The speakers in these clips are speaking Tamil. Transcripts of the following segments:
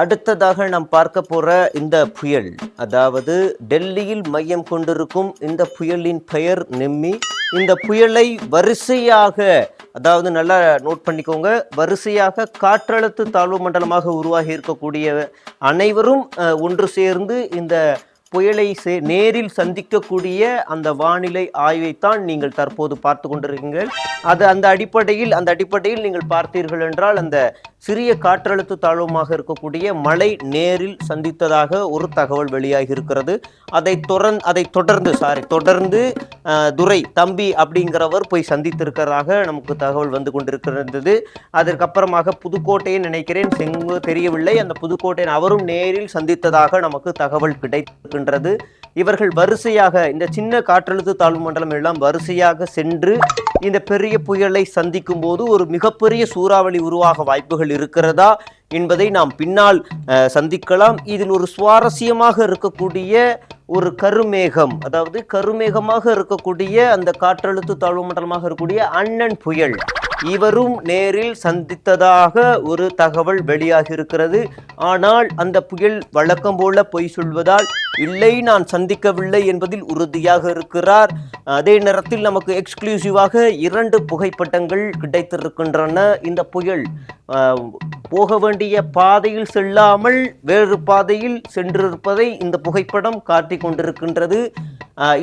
அடுத்ததாக நாம் பார்க்க போற இந்த புயல். அதாவது டெல்லியில் மையம் கொண்டிருக்கும் இந்த புயலின் பெயர் நிம்மி. இந்த புயலை வரிசையாக அதாவது நல்லா நோட் பண்ணிக்கோங்க வரிசையாக காற்றழுத்த தாழ்வு மண்டலமாக உருவாகி இருக்கக்கூடிய அனைவரும் ஒன்று சேர்ந்து இந்த புயலை சே நேரில் சந்திக்கக்கூடிய அந்த வானிலை ஆய்வைத்தான் நீங்கள் தற்போது பார்த்து கொண்டிருக்கீங்கள் அது அந்த அடிப்படையில் அந்த அடிப்படையில் நீங்கள் பார்த்தீர்கள் என்றால் அந்த சிறிய காற்றழுத்த தாழ்வுமாக இருக்கக்கூடிய மழை நேரில் சந்தித்ததாக ஒரு தகவல் வெளியாகி இருக்கிறது அதை தொடர் அதை தொடர்ந்து சாரி தொடர்ந்து துரை தம்பி அப்படிங்கிறவர் போய் சந்தித்திருக்கிறதாக நமக்கு தகவல் வந்து கொண்டிருக்கிறது. அதற்கப்புறமாக புதுக்கோட்டையை நினைக்கிறேன். செங்கு தெரியவில்லை. அந்த புதுக்கோட்டையை அவரும் நேரில் சந்தித்ததாக நமக்கு தகவல் கிடைத்திருக்கின்றது. இவர்கள் வரிசையாக இந்த சின்ன காற்றழுத்த தாழ்வு மண்டலம் எல்லாம் வரிசையாக சென்று இந்த பெரிய புயலை சந்திக்கும் போது ஒரு மிகப்பெரிய சூறாவளி உருவாக வாய்ப்புகள் இருக்கிறதா என்பதை நாம் பின்னால் சந்திக்கலாம். இதில் ஒரு சுவாரஸ்யமாக இருக்கக்கூடிய ஒரு கருமேகம் அதாவது கருமேகமாக இருக்கக்கூடிய அந்த காற்றழுத்த தாழ்வு மண்டலமாக இருக்கக்கூடிய அண்ணன் புயல். இவரும் நேரில் சந்தித்ததாக ஒரு தகவல் வெளியாகி இருக்கிறது ஆனால் அந்த புயல் வழக்கம் போல பொய் சொல்வதால் இல்லை நான் சந்திக்கவில்லை என்பதில் உறுதியாக இருக்கிறார். அதே நேரத்தில் நமக்கு எக்ஸ்க்ளூசிவாக இரண்டு புகைப்படங்கள் கிடைத்திருக்கின்றன. இந்த புயல் போக வேண்டிய பாதையில் செல்லாமல் வேறு பாதையில் சென்றிருப்பதை இந்த புகைப்படம் காட்டிக் கொண்டிருக்கின்றது.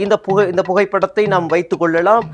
இந்த புகை இந்த புகைப்படத்தை நாம் வைத்துக் கொள்ளலாம்.